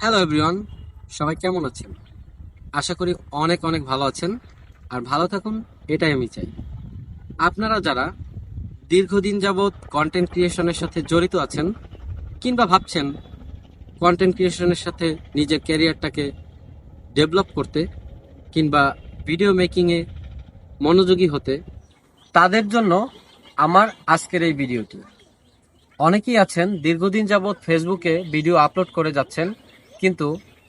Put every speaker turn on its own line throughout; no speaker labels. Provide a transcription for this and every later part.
Hello everyone সবাই কেমন আছেন? আশা করি অনেক অনেক ভালো আছেন। আর ভালো থাকুন, এটাই আমি চাই। আপনারা যারা দীর্ঘদিন যাবৎ কন্টেন্ট ক্রিয়েশনের সাথে জড়িত আছেন কিংবা ভাবছেন কন্টেন্ট ক্রিয়েশনের সাথে নিজের ক্যারিয়ারটাকে ডেভেলপ করতে কিংবা ভিডিও মেকিংয়ে মনোযোগী হতে, তাদের জন্য আমার আজকের এই ভিডিওটি অনেকেই আছেন, দীর্ঘদিন যাবৎ ফেসবুকে ভিডিও আপলোড করে যাচ্ছেন। কিন্তু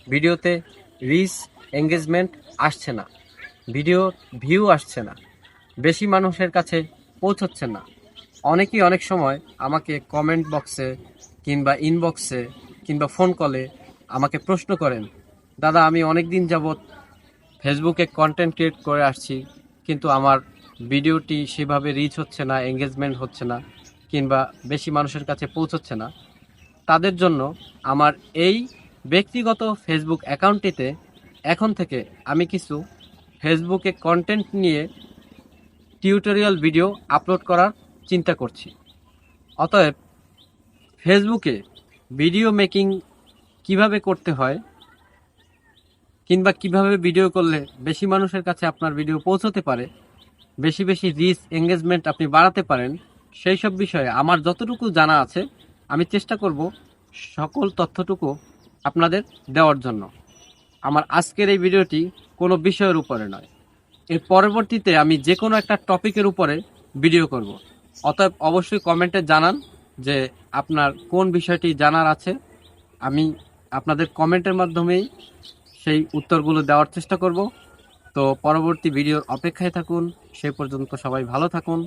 ভিডিওতে রিচ এঙ্গেজমেন্ট আসছে না। ভিডিও ভিউ আসছে না। বেশি মানুষের কাছে পৌঁছচ্ছে না। অনেকেই অনেক সময় আমাকে কমেন্ট বক্সে কিংবা ইনবক্সে কিংবা ফোন কলে আমাকে প্রশ্ন করেন, দাদা, আমি অনেক দিন যাবৎ ফেসবুকে কন্টেন্ট ক্রিয়েট করে আসছি, কিন্তু আমার ভিডিওটি সেভাবে রিচ হচ্ছে না এঙ্গেজমেন্ট হচ্ছে না, কিংবা বেশি মানুষের কাছে পৌঁছচ্ছে না। তাদের জন্য আমার এই ব্যক্তিগত ফেসবুক অ্যাকাউন্টটিতে এখন থেকে আমি কিছু ফেসবুকে কন্টেন্ট নিয়ে টিউটোরিয়াল ভিডিও আপলোড করার চিন্তা করছি। অতএব ফেসবুকে ভিডিও মেকিং কীভাবে করতে হয় কিংবা কীভাবে ভিডিও করলে বেশি মানুষের কাছে আপনার ভিডিও পৌঁছতে পারে, বেশি বেশি রিচ এঙ্গেজমেন্ট আপনি বাড়াতে পারেন, সেই সব বিষয়ে আমার যতটুকু জানা আছে, আমি চেষ্টা করব সকল তথ্যটুকু আপনাদের দেওয়ার জন্য। আমার আজকের এই ভিডিওটি কোনো বিষয়ের উপরে নয়। এর পরবর্তীতে আমি যে কোনো একটা টপিকের উপরে ভিডিও করব। অতএব অবশ্যই কমেন্টে জানান যে আপনার কোন বিষয়টি জানার আছে। আমি আপনাদের কমেন্টের মাধ্যমেই সেই উত্তরগুলো দেওয়ার চেষ্টা করব। তো পরবর্তী ভিডিওর অপেক্ষায় থাকুন। সেই পর্যন্ত সবাই ভালো থাকুন।